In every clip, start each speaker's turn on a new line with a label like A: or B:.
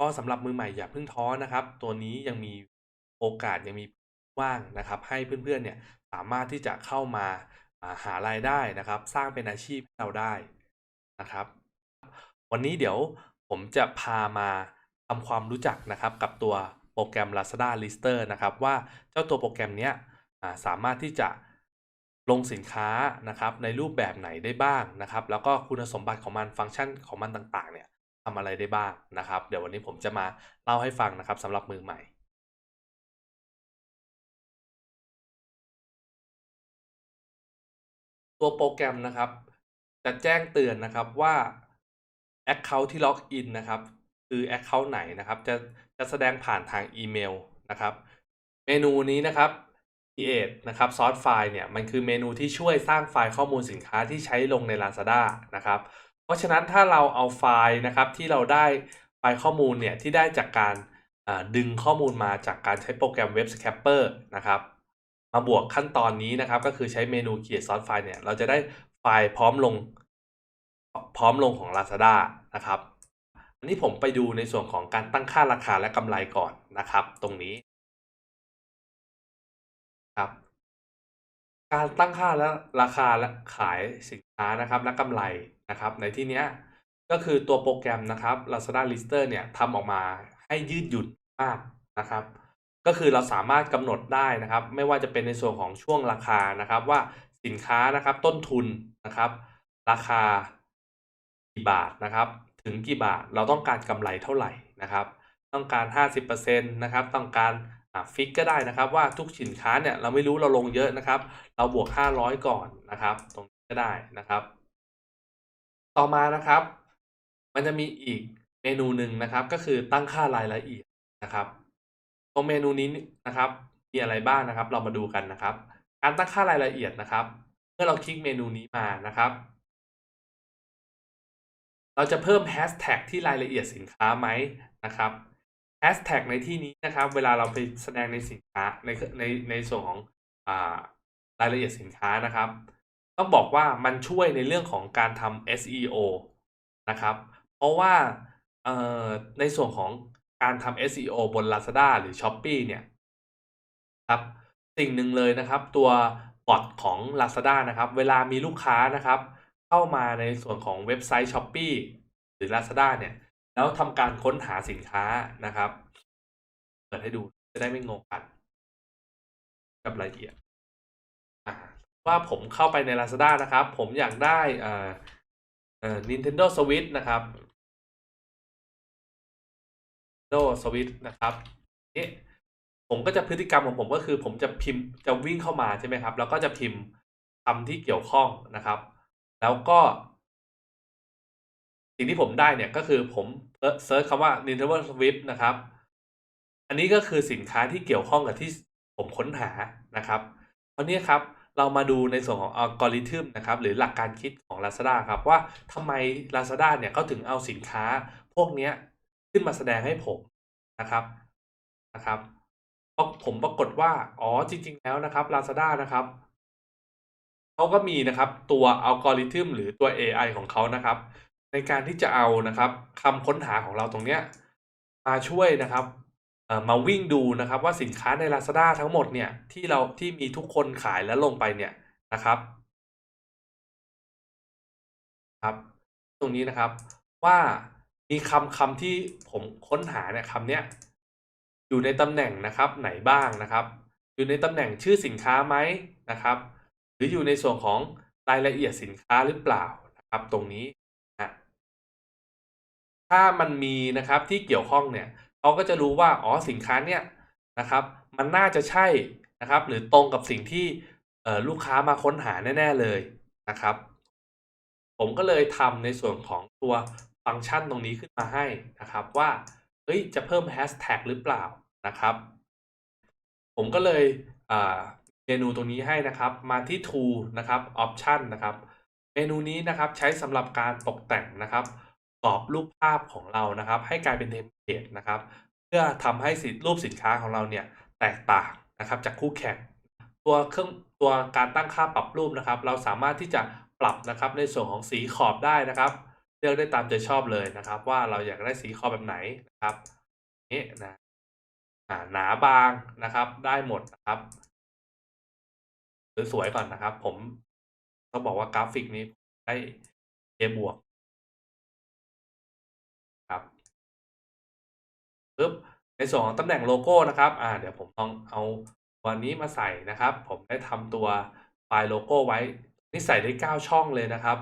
A: ก็สำหรับมือใหม่อย่าเพิ่งท้อนะครับ ตัวนี้ยังมีโอกาสยังมีว่างนะครับ ให้เพื่อนๆเนี่ยสามารถที่จะเข้ามาหารายได้นะครับ สร้างเป็นอาชีพให้เราได้นะครับ วันนี้เดี๋ยวผมจะพามาทำความรู้จักนะครับกับตัวโปรแกรม Lazada Lister นะครับ ว่าเจ้าตัวโปรแกรมเนี้ยสามารถที่จะลงสินค้านะครับในรูปแบบไหนได้บ้างนะครับ แล้วก็คุณสมบัติของมันฟังก์ชันของมันต่างๆเนี่ย ทำอะไรได้บ้างนะครับ เดี๋ยววันนี้ผมจะมาเล่าให้ฟังนะครับสำหรับมือใหม่ตัวโปรแกรมนะครับ จะแจ้งเตือนนะครับว่า Account ที่ล็อกอินนะครับ คือ Account ไหนนะครับ จะจะแสดงผ่านทางอีเมลนะครับ เมนูนี้นะครับ create นะครับ source file เนี่ยมันคือเมนูที่ช่วยสร้างไฟล์ข้อมูลสินค้าที่ใช้ลงใน Lazada นะครับ เพราะฉะนั้นถ้าเราเอาไฟล์นะครับที่เราได้ไฟล์ข้อมูลเนี่ยที่ได้จากการดึงข้อมูลมาจากการใช้โปรแกรม Web Scraper นะครับมาบวกขั้นตอนนี้นะครับ ก็คือใช้เมนู create source file เนี่ยเราจะได้ไฟล์พร้อมลงพร้อมลงของ Lazada นะครับอันนี้ผมไปดูในส่วนของการตั้งค่าราคาและกำไรก่อนนะครับ ตรงนี้ครับ การตั้งค่าและราคาและขายสินานะครับและกำไรนะครับ ในที่เนี้ยก็คือตัวโปรแกรมนะครับ Lazada Lister เนี่ยทำออกมาให้ยืดหยุ่นมากนะครับ ก็คือเราสามารถกำหนดได้นะครับ ไม่ว่าจะเป็นในส่วนของช่วงราคานะครับ ว่าสินค้านะครับต้นทุนนะครับ ราคากี่บาทนะครับ ถึงกี่บาทเราต้องการกำไรเท่าไหร่นะครับ ต้องการ 50%นะครับ ต้องการอ่าฟิกก็ได้นะครับว่าทุกสินค้าเนี่ยเราไม่รู้เราลงเยอะนะครับ เราบวก 500 ก่อนนะครับ ตรง ก็ได้นะครับ ต่อมานะครับ มันจะมีอีกเมนูหนึ่งนะครับ ก็คือตั้งค่ารายละเอียดนะครับ ตรงเมนูนี้นะครับมีอะไรบ้างนะครับ เรามาดูกันนะครับ การตั้งค่ารายละเอียดนะครับ เมื่อเราคลิกเมนูนี้มานะครับ เราจะเพิ่มแฮชแท็กที่รายละเอียดสินค้าไหมนะครับแฮชแท็กในที่นี้นะครับ เวลาเราไปแสดงในสินค้าในในในส่วนของอรายละเอียดสินค้านะครับ ต้องบอกว่ามันช่วยในเรื่องของการทำ SEO นะครับ เพราะว่าในส่วนของการทำ SEO บน Lazada หรือ Shopee เนี่ยครับสิ่งหนึ่งเลยนะครับ ตัวบอทของ Lazada นะครับ เวลามีลูกค้านะครับ เข้ามาในส่วนของเว็บไซต์ Shopee หรือ Lazada เนี่ย แล้วทำการค้นหาสินค้านะครับ เปิดให้ดูจะได้ไม่งงกันกับรายละเอียด ว่าผมเข้าไปใน Lazada นะครับ ผมอยากได้เอ่อเอ่อ Nintendo Switch นะครับ Nintendo Switch นะครับนี่ผมก็จะพฤติกรรมของผมก็คือ ผมจะพิมพ์จะวิ่งเข้ามาใช่ไหมครับ แล้วก็จะพิมพ์คำที่เกี่ยวข้องนะครับ แล้วก็สิ่งที่ผมได้เนี่ยก็คือผมเซิร์ชคำว่า Nintendo Switch นะครับ อันนี้ก็คือสินค้าที่เกี่ยวข้องกับที่ผมค้นหานะครับวันนี้ครับ เรามาดูในส่วนของอัลกอริทึมนะครับหรือหลักการคิดของ Lazada ครับว่าทำไม Lazada เนี่ยเขาถึงเอาสินค้าพวกเนี้ยขึ้นมาแสดงให้ผมนะครับนะครับเพราะผมปรากฏว่า อ๋อจริง ๆ แล้วนะครับ Lazada นะครับเขาก็มีนะครับตัวอัลกอริทึมหรือตัว AI ของเขานะครับ ในการที่จะเอานะครับคำค้นหาของเราตรงเนี้ยมาช่วยนะครับ มาวิ่งดูนะครับว่าสินค้าใน Lazada ทั้งหมดเนี่ยที่เราที่มีทุกคนขายแล้วลงไปเนี่ยนะครับครับ ตรงนี้นะครับว่ามีคำคำที่ผมค้นหาเนี่ยคำเนี้ยอยู่ในตำแหน่งนะครับไหนบ้างนะครับ อยู่ในตำแหน่งชื่อสินค้าไหมนะครับ หรืออยู่ในส่วนของรายละเอียดสินค้าหรือเปล่านะครับ ตรงนี้นะถ้ามันมีนะครับที่เกี่ยวข้องเนี่ย เขาก็จะรู้ว่าอ๋อสินค้าเนี่ยนะครับ มันน่าจะใช่นะครับ หรือตรงกับสิ่งที่ลูกค้ามาค้นหาแน่ ๆเลยนะครับ ผมก็เลยทำในส่วนของตัวฟังก์ชันตรงนี้ขึ้นมาให้นะครับว่าเฮ้ยจะเพิ่มแฮชแท็กหรือเปล่านะครับ ผมก็เลยเมนูตรงนี้ให้นะครับ มาที่ tool นะครับ option นะครับ เมนูนี้นะครับใช้สำหรับการตกแต่งนะครับกรอบรูปภาพของเรานะครับ ให้กลายเป็นเทม เพลตนะครับ เพื่อทำให้รูปสินค้าของเราเนี่ยแตกต่างนะครับจากคู่แข่ง ตัวเครื่องตัวการตั้งค่าปรับรูปนะครับ เราสามารถที่จะปรับนะครับในส่วนของสีขอบได้นะครับ เลือกได้ตามใจชอบเลยนะครับ ว่าเราอยากได้สีขอบแบบไหนนะครับนี่นะหนาบางนะครับ ได้หมดนะครับสวยๆก่อนนะครับ ผมต้องบอกว่ากราฟิกนี้ได้เอบวก ปึ๊บในส่วนของตำแหน่งโลโก้นะครับอ่าเดี๋ยวผมลองเอาตัวนี้มาใส่นะครับ ผมได้ทำตัวไฟล์โลโก้ไว้ นี่ใส่ได้ 9 ช่องเลยนะครับ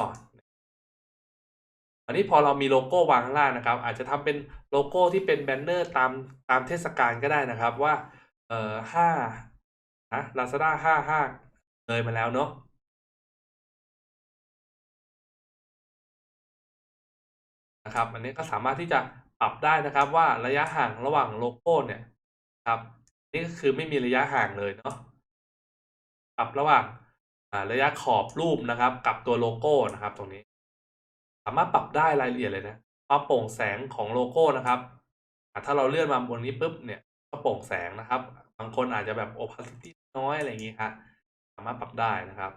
A: ก่อนอันนี้พอเรามีโลโก้วางข้างล่างนะครับ อาจจะทำเป็นโลโก้ที่เป็นแบนเนอร์ตามตามเทศกาลก็ได้นะครับว่าเอ่อห้านะ Lazada ห้าห้าเลยมาแล้วเนาะ นะครับ อันนี้ก็สามารถที่จะปรับได้นะครับว่าระยะห่างระหว่างโลโก้เนี่ยครับ นี่ก็คือไม่มีระยะห่างเลยเนาะปรับระหว่างระยะขอบรูปนะครับ กับตัวโลโก้นะครับ ตรงนี้ สามารถปรับได้รายละเอียดเลยนะความโปร่งแสงของโลโก้นะครับถ้าเราเลื่อนมาบนนี้ปุ๊บเนี่ยก็โปร่งแสงนะครับ บางคนอาจจะแบบ opacity น้อยอะไรอย่างงี้ครับสามารถปรับได้นะครับ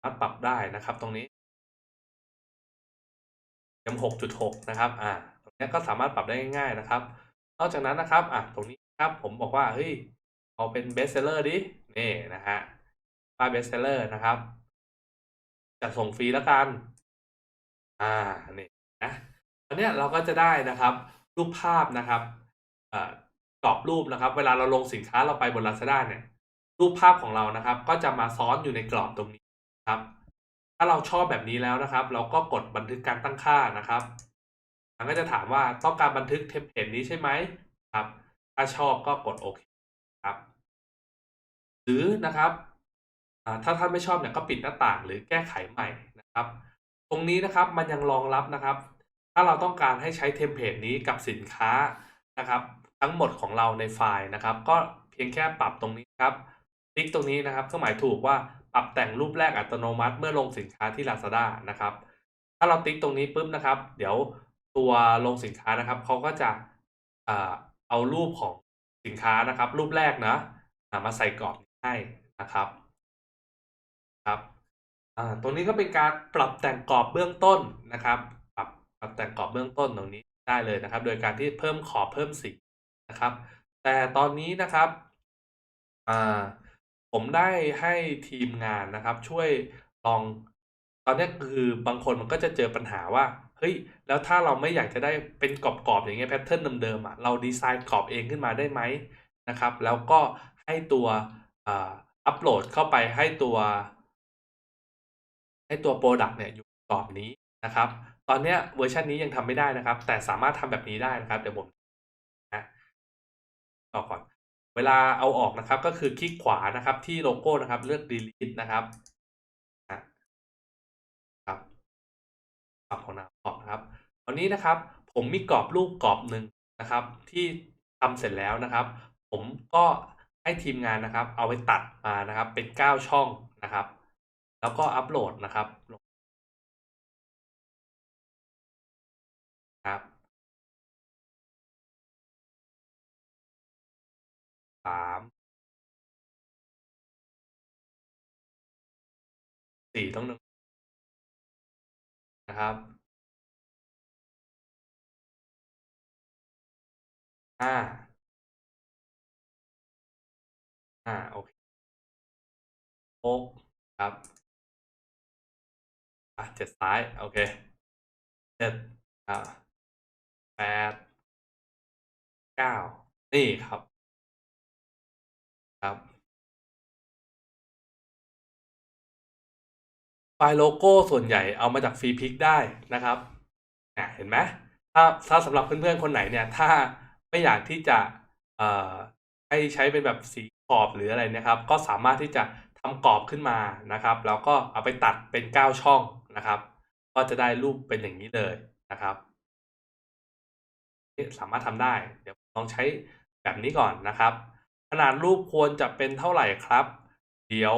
A: ามารถปรับได้นะครับ ตรงนี้ M 6.6 นะครับอ่าตรงนี้ก็สามารถปรับได้ง่ายๆนะครับ นอกจากนั้นนะครับอ่าตรงนี้ครับผมบอกว่าเฮ้ยเอาเป็น Best Seller ดินี่นะฮะป้าย Best Seller นะครับจัดส่งฟรีแล้วกัน อ่านี่นะอันนี้เราก็จะได้นะครับ รูปภาพนะครับเอ่อกรอบรูปนะครับ เวลาเราลงสินค้าเราไปบน Lazada เนี่ย รูปภาพของเรานะครับ ก็จะมาซ้อนอยู่ในกรอบตรงนี้ ครับ ถ้าเราชอบแบบนี้แล้วนะครับ เราก็กดบันทึกการตั้งค่านะครับมันก็จะถามว่าต้องการบันทึกเทมเพลตนี้ใช่ไหมครับ ถ้าชอบก็กดโอเคครับ หรือนะครับถ้าท่านไม่ชอบเนี่ยก็ปิดหน้าต่างหรือแก้ไขใหม่นะครับ ตรงนี้นะครับมันยังรองรับนะครับ ถ้าเราต้องการให้ใช้เทมเพลตนี้กับสินค้านะครับ ทั้งหมดของเราในไฟล์นะครับ ก็เพียงแค่ปรับตรงนี้ครับ คลิกตรงนี้นะครับเครื่องหมายถูกว่าปรับแต่งรูปแรกอัตโนมัติเมื่อลงสินค้าที่ Lazada นะครับ ถ้าเราติ๊กตรงนี้ปุ๊บนะครับ เดี๋ยวตัวลงสินค้านะครับเขาก็จะเอารูปของสินค้านะครับ รูปแรกนะอ่ามาใส่กรอบให้นะครับครับตรงนี้ก็เป็นการปรับแต่งกรอบเบื้องต้นนะครับ ปรับปรับแต่งกรอบเบื้องต้นตรงนี้ได้เลยนะครับ โดยการที่เพิ่มขอบเพิ่มสีนะครับ แต่ตอนนี้นะครับอ่า ผมได้ให้ทีมงานนะครับ ช่วยลอง ตอนนี้คือบางคนมันก็จะเจอปัญหาว่า เฮ้ย แล้วถ้าเราไม่อยากจะได้เป็นกรอบๆอย่างเงี้ยแพทเทิร์นเดิมๆอะเราดีไซน์กรอบเองขึ้นมาได้ไหมนะครับ แล้วก็ให้ตัวอ่าอัปโหลดเข้าไปให้ตัว ให้ตัวพรดักต์เนี่ยอยู่กรอบนี้นะครับ ตอนเนี้ยเวอร์ชันนี้ยังทำไม่ได้นะครับ แต่สามารถทำแบบนี้ได้นะครับ เดี๋ยวผมนะต่อก่อน เวลาเอาออกนะครับก็คือคลิกขวานะครับ ที่โลโก้นะครับเลือก delete นะครับอะครับปรับของน้ำออกนะครับตอนนี้นะครับ ผมมีกรอบรูปกรอบหนึ่งนะครับ ที่ทำเสร็จแล้วนะครับ ผมก็ให้ทีมงานนะครับ เอาไปตัดมานะครับ เป็น 9 ช่องนะครับ แล้วก็อัปโหลดนะครับครับ สามสี่ต้องหนึ่งนะครับห้าห้าโอเคหกครับอะเจ็ดซ้าย โอเคเจ็ดอะแปดเก้านี่ครับ ครับ ไฟล์โลโก้ส่วนใหญ่เอามาจาก Freepik ได้นะครับอ่าเห็นไหมถ้าถ้าสำหรับเพื่อนๆคนไหนเนี่ย ถ้าไม่อยากที่จะเอ่อให้ใช้เป็นแบบสีขอบหรืออะไรนะครับ ก็สามารถที่จะทำกรอบขึ้นมานะครับ แล้วก็เอาไปตัดเป็น 9 ช่องนะครับ ก็จะได้รูปเป็นอย่างนี้เลยนะครับนี่สามารถทำได้ เดี๋ยวลองใช้แบบนี้ก่อนนะครับ ขนาดรูปควรจะเป็นเท่าไหร่ครับ เดี๋ยว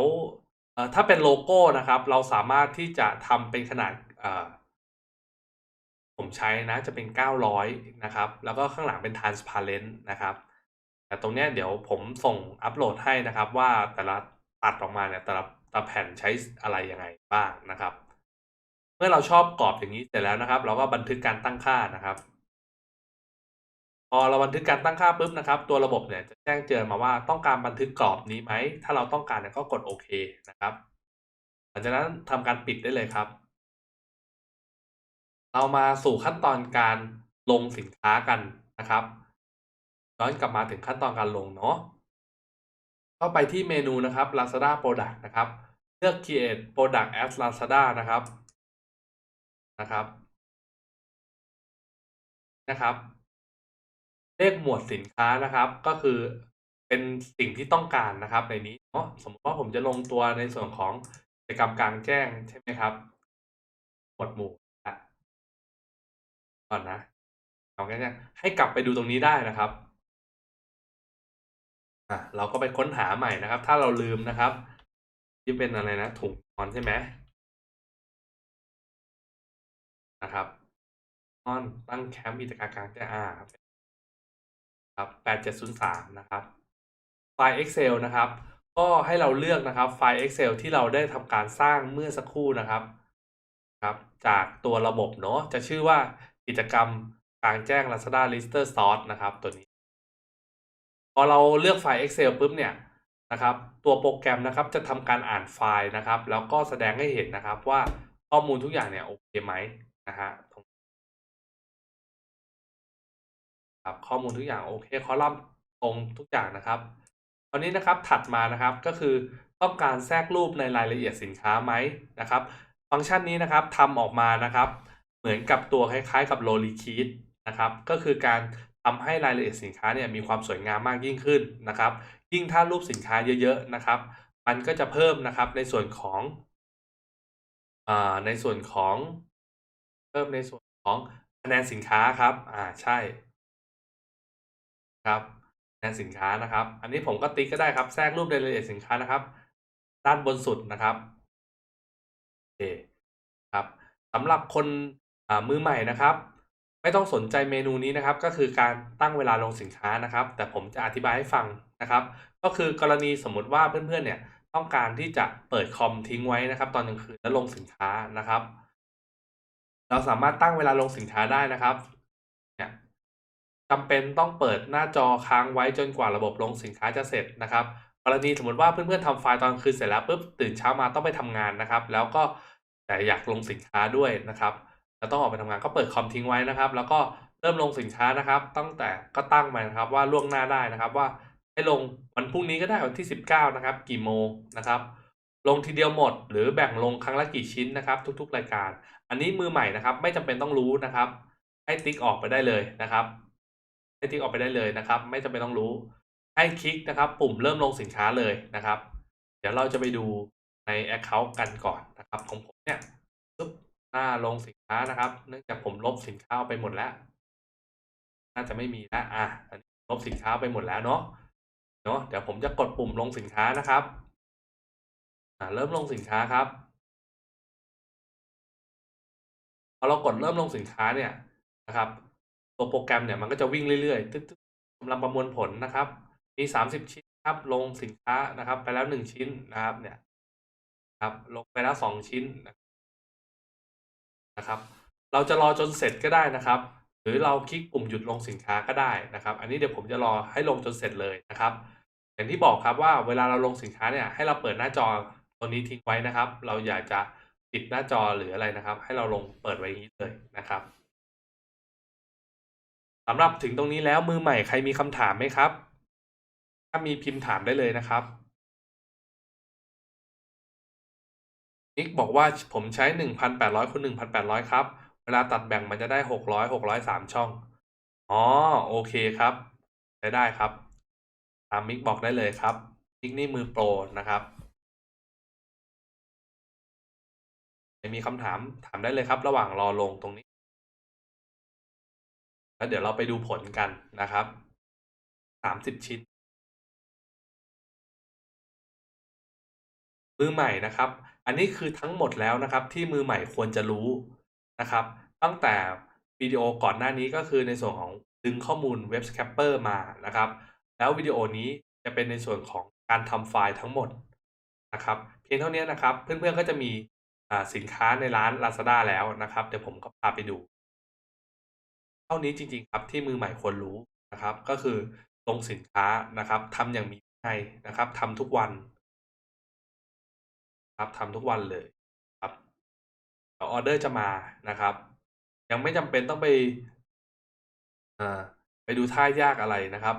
A: ถ้าเป็นโลโก้นะครับ เราสามารถที่จะทำเป็นขนาดผมใช้นะจะเป็น 900 นะครับ แล้วก็ข้างหลังเป็น transparent นะครับแต่ตรงนี้เดี๋ยวผมส่งอัปโหลดให้นะครับ ว่าแต่ละตัดออกมาเนี่ยแต่ละแต่ละแผ่นใช้อะไรยังไงบ้างนะครับ เมื่อเราชอบกรอบอย่างนี้เสร็จแล้วนะครับ เราก็บันทึกการตั้งค่านะครับ พอเราบันทึกการตั้งค่าปุ๊บนะครับ ตัวระบบเนี่ยจะแจ้งเตือนมาว่าต้องการบันทึกกรอบนี้ไหม ถ้าเราต้องการเนี่ยก็กดโอเคนะครับหลังจากนั้นทำการปิดได้เลยครับ เรามาสู่ขั้นตอนการลงสินค้ากันนะครับย้อนกลับมาถึงขั้นตอนการลงเนาะเข้าไปที่เมนูนะครับ Lazada Product นะครับ เลือก Create Product as Lazada นะครับนะครับนะครับ เลขหมวดสินค้านะครับ ก็คือเป็นสิ่งที่ต้องการนะครับในนี้เนาะสมมติว่าผมจะลงตัวในส่วนของกิจกรรมกลางแจ้งใช่ไหมครับ หมวดหมู่อะก่อนนะเอาง่ายๆให้กลับไปดูตรงนี้ได้นะครับอะเราก็ไปค้นหาใหม่นะครับ ถ้าเราลืมนะครับ ที่เป็นอะไรนะ ถุงนอนใช่ไหมนะครับนอนตั้งแคมป์กิจการกลางแจ้งอ่าับครับ8703 นะครับไฟล์ Excel นะครับ ก็ให้เราเลือกนะครับไฟล์ Excel ที่เราได้ทำการสร้างเมื่อสักครู่นะครับครับ จากตัวระบบเนาะจะชื่อว่ากิจกรรมกลางแจ้ง Lazada Lister Source นะครับตัวนี้ พอเราเลือกไฟล์ Excel ปุ๊บเนี่ยนะครับตัวโปรแกรมนะครับจะทำการอ่านไฟล์นะครับ แล้วก็แสดงให้เห็นนะครับว่าข้อมูลทุกอย่างเนี่ยโอเคไหมนะฮะ ครับข้อมูลทุกอย่างโอเคคอลัมน์ตรงทุกอย่างนะครับตอนนี้นะครับถัดมานะครับก็คือต้องการแทรกรูปในรายละเอียดสินค้าไหมนะครับ ฟังก์ชันนี้นะครับทำออกมานะครับ เหมือนกับตัวคล้ายๆ กับโลลีคีดนะครับ ก็คือการทำให้รายละเอียดสินค้าเนี่ยมีความสวยงามมากยิ่งขึ้นนะครับ ยิ่งถ้ารูปสินค้าเยอะๆนะครับ มันก็จะเพิ่มนะครับในส่วนของอ่าในส่วนของ เพิ่มในส่วนของคะแนนสินค้าครับ อ่าใช่ ครับแนนสินค้านะครับ อันนี้ผมก็ติ๊กก็ได้ครับแทรกรูปในรายละเอียดสินค้านะครับ ด้านบนสุดนะครับโอเคครับสำหรับคนมือใหม่นะครับ ไม่ต้องสนใจเมนูนี้นะครับ ก็คือการตั้งเวลาลงสินค้านะครับ แต่ผมจะอธิบายให้ฟังนะครับ ก็คือกรณีสมมุติว่าเพื่อนๆเนี่ยต้องการที่จะเปิดคอมทิ้งไว้นะครับ ตอนกลางคืนแล้วลงสินค้านะครับ เราสามารถตั้งเวลาลงสินค้าได้นะครับ จำเป็นต้องเปิดหน้าจอค้างไว้จนกว่าระบบลงสินค้าจะเสร็จนะครับกรณีสมมติว่าเพื่อนๆทำไฟล์ตอนคืนเสร็จแล้วปุ๊บตื่นเช้ามาต้องไปทำงานนะครับ แล้วก็แต่อยากลงสินค้าด้วยนะครับแล้วต้องออกไปทำงานก็เปิดคอมทิ้งไว้นะครับ แล้วก็เริ่มลงสินค้านะครับ ตั้งแต่ก็ตั้งไปนะครับว่าล่วงหน้าได้นะครับว่าให้ลงวันพรุ่งนี้ก็ได้วันที่ 19 นะครับ กี่โมงนะครับ ลงทีเดียวหมด หรือแบ่งลงครั้งละกี่ชิ้นนะครับ ทุกๆ รายการ อันนี้มือใหม่นะครับ ไม่จำเป็นต้องรู้นะครับ ให้ติ๊กออกไปได้เลยนะครับ ให้ติ๊กออกไปได้เลยนะครับ ไม่จำเป็นต้องรู้ ให้คลิกนะครับ ปุ่มเริ่มลงสินค้าเลยนะครับ เดี๋ยวเราจะไปดูใน Account กันก่อนนะครับ ของผมเนี่ยปึ๊บหน้าลงสินค้านะครับ เนื่องจากผมลบสินค้าไปหมดแล้ว น่าจะไม่มีแล้วอะลบสินค้าไปหมดแล้วเนาะเนาะเดี๋ยวผมจะกดปุ่มลงสินค้านะครับอ่าเริ่มลงสินค้าครับพอเรากดเริ่มลงสินค้าเนี่ยนะครับ ตัวโปรแกรมเนี่ยมันก็จะวิ่งเรื่อยๆตึ๊ดๆกำลังประมวลผลนะครับ มีสามสิบชิ้นครับ ลงสินค้านะครับ ไปแล้วหนึ่งชิ้นนะครับ เนี่ยครับ ลงไปแล้วสองชิ้นนะครับ เราจะรอจนเสร็จก็ได้นะครับ หรือเราคลิกปุ่มหยุดลงสินค้าก็ได้นะครับ อันนี้เดี๋ยวผมจะรอให้ลงจนเสร็จเลยนะครับ อย่างที่บอกครับว่าเวลาเราลงสินค้าเนี่ยให้เราเปิดหน้าจอตัวนี้ทิ้งไว้นะครับ เราอยากจะปิดหน้าจอหรืออะไรนะครับ ให้เราลงเปิดไว้อย่างนี้เลยนะครับ สำหรับถึงตรงนี้แล้วมือใหม่ใครมีคำถามไหมครับ ถ้ามีพิมพ์ถามได้เลยนะครับนิกบอกว่าผมใช้หนึ่งพันแปดร้อยคูณหนึ่งพันแปดร้อยครับ เวลาตัดแบ่งมันจะได้หกร้อยหกร้อยสามช่อง อ๋อ โอเคครับใช้ได้ครับ ตามมิกบอกได้เลยครับมิกนี่มือโปรนะครับมีคำถามถามได้เลยครับ ระหว่างรอลงตรงนี้ แล้วเดี๋ยวเราไปดูผลกันนะครับสามสิบชิ้น มือใหม่นะครับ อันนี้คือทั้งหมดแล้วนะครับที่มือใหม่ควรจะรู้นะครับ ตั้งแต่วิดีโอก่อนหน้านี้ก็คือในส่วนของดึงข้อมูลเว็บ Scrapper มานะครับ แล้ววิดีโอนี้จะเป็นในส่วนของการทำไฟล์ทั้งหมดนะครับ เพียงเท่านี้นะครับ เพื่อนๆก็จะมีสินค้าในร้าน Lazada แล้วนะครับ เดี๋ยวผมก็พาไปดู ท่านี้จริง ๆ ครับที่มือใหม่ควรรู้นะครับ ก็คือลงสินค้านะครับทำอย่างมีวินัยนะครับทำทุกวัน ครับทำทุกวันเลยครับเดี๋ยวออเดอร์จะมานะครับ ยังไม่จำเป็นต้องไปอ่าไปดูท่ายากอะไรนะครับ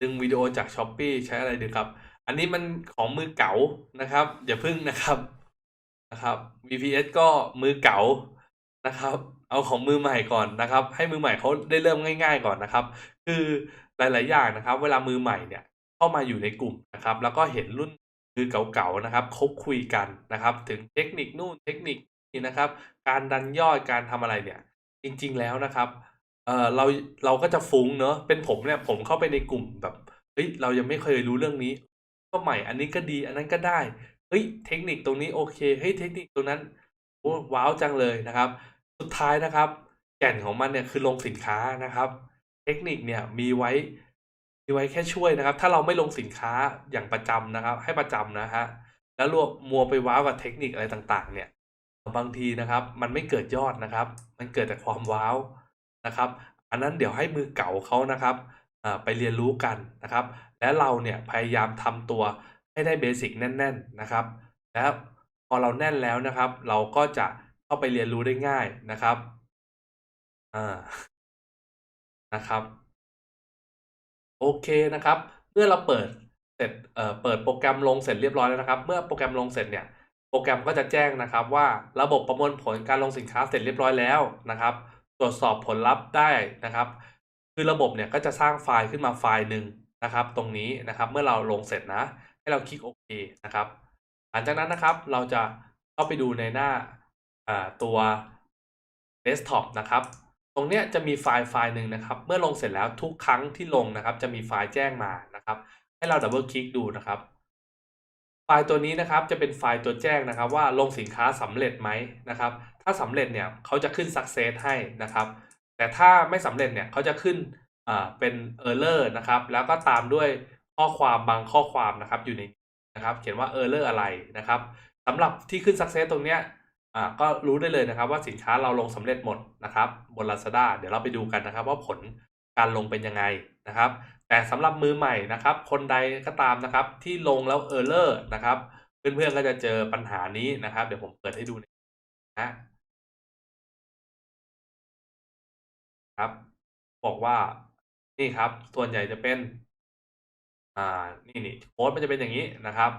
A: ดึงวิดีโอจาก Shopee ใช้อะไรดีครับ อันนี้มันของมือเก๋านะครับ อย่าพึ่งนะครับนะครับ VPS ก็มือเก๋านะครับ เอาของมือใหม่ก่อนนะครับ ให้มือใหม่เขาได้เริ่มง่าย ๆ ก่อนนะครับ คือหลาย ๆ อย่างนะครับ เวลามือใหม่เนี่ยเข้ามาอยู่ในกลุ่มนะครับ แล้วก็เห็นรุ่นมือเก่าๆนะครับเขาคุยกันนะครับ ถึงเทคนิคนู่นเทคนิคนี่นะครับ การดันยอดการทำอะไรเนี่ย จริง ๆ แล้วนะครับเออเราเราก็จะฟุ้งเนอะเป็นผมเนี่ยผมเข้าไปในกลุ่มแบบเฮ้ยเรายังไม่เคยรู้เรื่องนี้ ก็ใหม่อันนี้ก็ดีอันนั้นก็ได้เฮ้ยเทคนิคตรงนี้โอเคเฮ้ยเทคนิคตรงนั้นว้าวจังเลยนะครับ สุดท้ายนะครับ แก่นของมันเนี่ยคือลงสินค้านะครับ เทคนิคเนี่ยมีไว้มีไว้แค่ช่วยนะครับ ถ้าเราไม่ลงสินค้าอย่างประจำนะครับ ให้ประจำนะฮะแล้วรวมมัวไปว้าวกับเทคนิคอะไรต่างๆ เนี่ยบางทีนะครับ มันไม่เกิดยอดนะครับ มันเกิดแต่ความว้าวนะครับ อันนั้นเดี๋ยวให้มือเก่าเขานะครับอ่าไปเรียนรู้กันนะครับ และเราเนี่ยพยายามทำตัวให้ได้เบสิกแน่น ๆนะครับ แล้วพอเราแน่นแล้วนะครับ เราก็จะ เข้าไปเรียนรู้ได้ง่ายนะครับอ่านะครับ โอเคนะครับ เมื่อเราเปิดเสร็จเอ่อเปิดโปรแกรมลงเสร็จเรียบร้อยแล้วนะครับ เมื่อโปรแกรมลงเสร็จเนี่ยโปรแกรมก็จะแจ้งนะครับว่าระบบประมวลผลการลงสินค้าเสร็จเรียบร้อยแล้วนะครับ ตรวจสอบผลลัพธ์ได้นะครับ คือระบบเนี่ยก็จะสร้างไฟล์ขึ้นมาไฟล์หนึ่งนะครับ ตรงนี้นะครับเมื่อเราลงเสร็จนะ ให้เราคลิกโอเคนะครับ หลังจากนั้นนะครับเราจะเข้าไปดูในหน้า ตัว desktop นะครับ ตรงเนี้ยจะมีไฟล์ไฟล์หนึ่งนะครับ เมื่อลงเสร็จแล้วทุกครั้งที่ลงนะครับ จะมีไฟล์แจ้งมานะครับ ให้เราดับเบิลคลิกดูนะครับ ไฟล์ตัวนี้นะครับจะเป็นไฟล์ตัวแจ้งนะครับ ว่าลงสินค้าสำเร็จไหมนะครับ ถ้าสำเร็จเนี่ยเขาจะขึ้น success ให้นะครับ แต่ถ้าไม่สำเร็จเนี่ยเขาจะขึ้นเป็น error นะครับ แล้วก็ตามด้วยข้อความบางข้อความนะครับอยู่ในนะครับ เขียนว่า error อะไรนะครับสำหรับที่ขึ้น success ตรงเนี้ย อ่าก็รู้ได้เลยนะครับว่าสินค้าเราลงสำเร็จหมดนะครับบน Lazada เดี๋ยวเราไปดูกันนะครับ ว่าผลการลงเป็นยังไงนะครับ แต่สำหรับมือใหม่นะครับ คนใดก็ตามนะครับ ที่ลงแล้ว error นะครับ เพื่อนๆก็จะเจอปัญหานี้นะครับ เดี๋ยวผมเปิดให้ดูนะนะครับ บอกว่านี่ครับ ส่วนใหญ่จะเป็น อ่านี่นี่โค้ดมันจะเป็นอย่างนี้นะครับ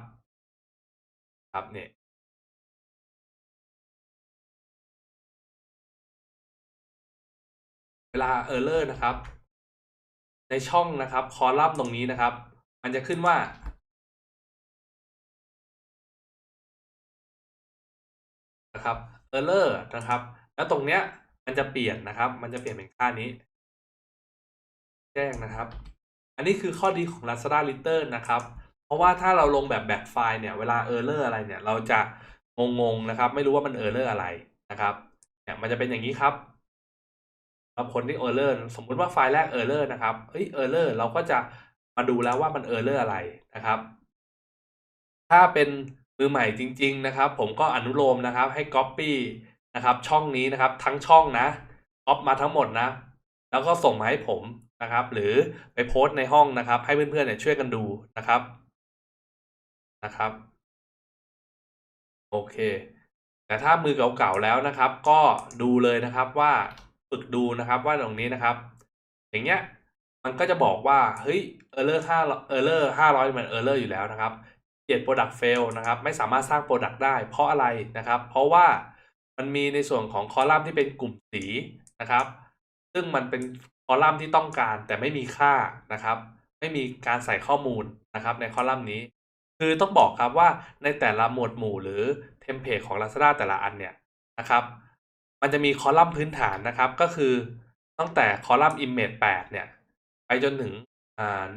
A: ครับเนี่ย วลา error นะครับ ในช่องนะครับคอลัมน์ตรงนี้นะครับ มันจะขึ้นว่า นะครับ error นะครับ แล้วตรงเนี้ยมันจะเปลี่ยนนะครับ มันจะเปลี่ยนเป็นค่านี้ แจ้งนะครับ อันนี้คือข้อดีของ Lazada Return นะครับ เพราะว่าถ้าเราลงแบบแบ็กไฟล์เนี่ยเวลา error อะไรเนี่ย เราจะงงๆนะครับ ไม่รู้ว่ามัน error อะไรนะครับเนี่ยมันจะเป็นอย่างนี้ครับ สำหรับคนที่ error สมมุติว่าไฟล์แรก error นะครับเฮ้ย error เราก็จะมาดูแล้วว่ามัน error อะไรนะครับ ถ้าเป็นมือใหม่จริง ๆ นะครับ ผมก็อนุโลมนะครับให้ copy นะครับช่องนี้นะครับทั้งช่องนะ copy มาทั้งหมดนะ แล้วก็ส่งมาให้ผมนะครับ หรือไปโพสต์ในห้องนะครับ ให้เพื่อนๆเนี่ยช่วยกันดูนะครับนะครับ โอเค แต่ถ้ามือเก่าๆแล้วนะครับ ก็ดูเลยนะครับว่า ฝึกดูนะครับว่าตรงนี้นะครับ อย่างเงี้ยมันก็จะบอกว่าเฮ้ย error ห้า error ห้าร้อยมัน error อยู่แล้วนะครับเกียร product fail นะครับ ไม่สามารถสร้าง product ได้ เพราะอะไรนะครับ เพราะว่ามันมีในส่วนของคอลัมน์ที่เป็นกลุ่มสีนะครับ ซึ่งมันเป็นคอลัมน์ที่ต้องการแต่ไม่มีค่านะครับ ไม่มีการใส่ข้อมูลนะครับในคอลัมน์นี้ คือต้องบอกครับว่าในแต่ละหมวดหมู่หรือเทมเพลตของ Lazada แต่ละอันเนี่ยนะครับ มันจะมีคอลัมน์พื้นฐานนะครับ ก็คือตั้งแต่คอลัมน์ image 8 เนี่ย ไปจนถึงอ่า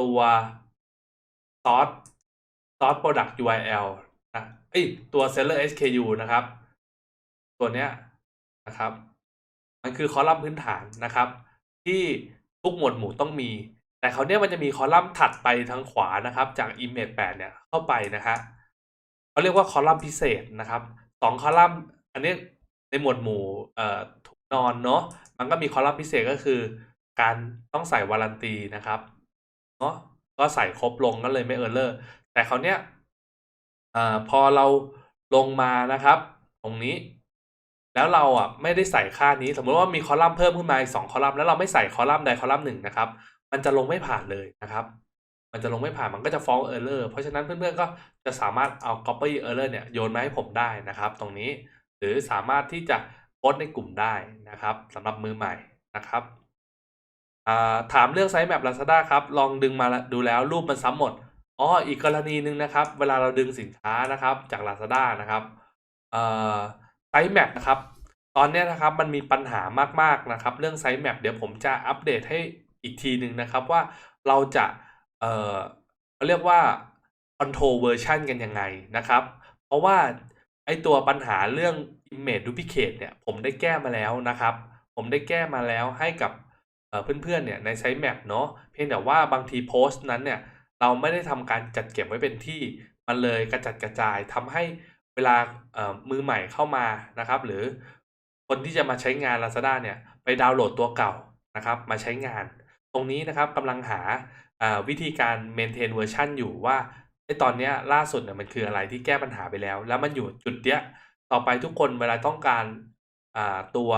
A: ตัว source source product URL นะเอ้ยตัว seller SKU นะครับ ตัวเนี้ยนะครับ มันคือคอลัมน์พื้นฐานนะครับ ที่ทุกหมวดหมู่ต้องมี แต่เขาเนี้ยมันจะมีคอลัมน์ถัดไปทางขวานะครับ จาก Image 8 เนี่ยเข้าไปนะฮะเขาเรียกว่าคอลัมน์พิเศษนะครับสองคอลัมน์ อันนี้ ในหมวดหมู่เอ่อถุงนอนเนาะมันก็มีคอลัมน์พิเศษก็คือ การต้องใส่วารันตีนะครับเนาะก็ใส่ครบลงก็เลยไม่เออร์เลอร์ แต่เขาวเนี้ยอพอเราลงมานะครับ ตรงนี้ แล้วเราอะไม่ได้ใส่ค่านี้ สมมติว่ามีคอลัมน์เพิ่มขึ้นมาสองคอลัมน์แล้วเราไม่ใส่คอลัมน์ใดคอลัมน์หนึ่งนะครับ มันจะลงไม่ผ่านเลยนะครับ มันจะลงไม่ผ่านมันก็จะฟ้องเออร์เลอร์เพราะฉะนั้นเพื่อนๆก็จะสามารถเอา copy error เนี่ยโยนมาให้ผมได้นะครับ ตรงนี้ หรือสามารถที่จะโพสในกลุ่มได้นะครับสำหรับมือใหม่นะครับถามเรื่องไซส์แมป Lazada ครับ ลองดึงมาดูแล้วรูปมันซ้ำหมดอ๋ออีกกรณีหนึ่งนะครับ เวลาเราดึงสินค้านะครับจาก Lazada นะครับไซส์แมปนะครับ ตอนนี้นะครับมันมีปัญหามากๆนะครับ เรื่องไซส์แมปเดี๋ยวผมจะอัปเดตให้อีกทีหนึ่งนะครับว่าเราจะเเรียกว่า control version กันยังไงนะครับ เพราะว่า ไอตัวปัญหาเรื่อง image duplicate เนี่ยผมได้แก้มาแล้วนะครับ ผมได้แก้มาแล้วให้กับเพื่อนๆเนี่ยในไซต์แมปเนาะเพียงแต่ว่าบางทีโพสต์นั้นเนี่ยเราไม่ได้ทำการจัดเก็บไว้เป็นที่มันเลยกระจัดกระจายทำให้เวลามือใหม่เข้ามานะครับ หรือคนที่จะมาใช้งาน Lazada เนี่ยไปดาวน์โหลดตัวเก่านะครับมาใช้งาน ตรงนี้นะครับกำลังหาอ่าวิธีการ maintain version อยู่ว่า ไอ้ตอนเนี้ยล่าสุดเนี่ยมันคืออะไรที่แก้ปัญหาไปแล้ว แล้วมันอยู่จุดเนี้ยต่อไปทุกคนเวลาต้องการอ่าตัว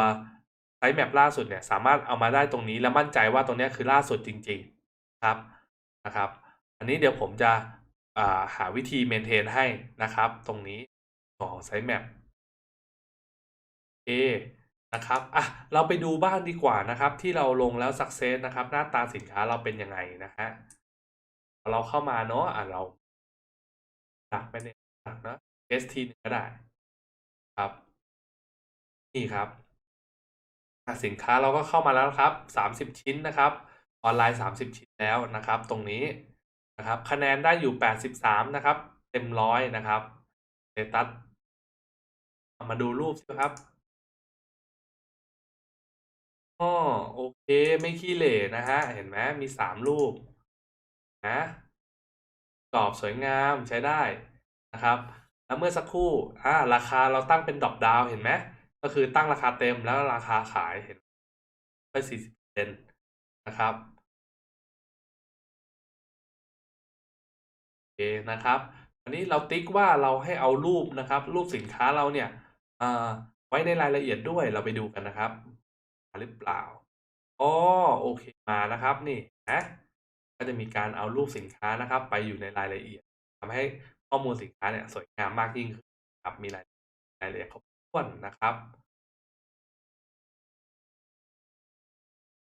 A: ไซต์แมปล่าสุดเนี่ยสามารถเอามาได้ตรงนี้แล้วมั่นใจว่าตรงเนี้ยคือล่าสุดจริงๆครับนะครับ อันนี้เดี๋ยวผมจะาหาวิธี maintain ให้นะครับ ตรงนี้ของไซต์แมปโอนะครับอะเราไปดูบ้างดีกว่านะครับ ที่เราลงแล้ว success นะครับ หน้าตาสินค้าเราเป็นยังไงนะฮะเราเข้ามาเนาะอะเรา ดักไปเนี่ยดักนะ ST หนึ่งก็ได้ครับ นี่ครับ สินค้าเราก็เข้ามาแล้วครับสามสิบชิ้นนะครับ ออนไลน์สามสิบชิ้นแล้วนะครับ ตรงนี้นะครับ คะแนนได้อยู่แปดสิบสามนะครับ เต็มร้อยนะครับเตตัสมาดูรูปสิครับอ๋อโอเค ไม่ขี้เหร่นะฮะ เห็นไหมมีสามรูปนะ กรอบสวยงามใช้ได้นะครับ แล้วเมื่อสักครู่อ่าราคาเราตั้งเป็นดรอปดาวเห็นไหมก็คือตั้งราคาเต็มแล้วราคาขายเห็นไปสี่สิบเซนนะครับโอเคนะครับ อันนี้เราติ๊กว่าเราให้เอารูปนะครับ รูปสินค้าเราเนี่ยอ่าไว้ในรายละเอียดด้วยเราไปดูกันนะครับมาหรือเปล่าอ๋อโอเคมานะครับนี่นะ ก็จะมีการเอารูปสินค้านะครับ ไปอยู่ในรายละเอียดทำให้ข้อมูลสินค้าเนี่ยสวยงามมากยิ่งขึ้นครับมีรายรายละเอียดครบถ้วนนะครับ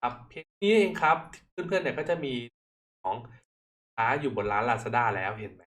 A: ครับเพียงนี้เองครับ เพื่อนๆเนี่ยก็จะมีของค้าอยู่บนร้าน Lazada แล้วเห็นไหม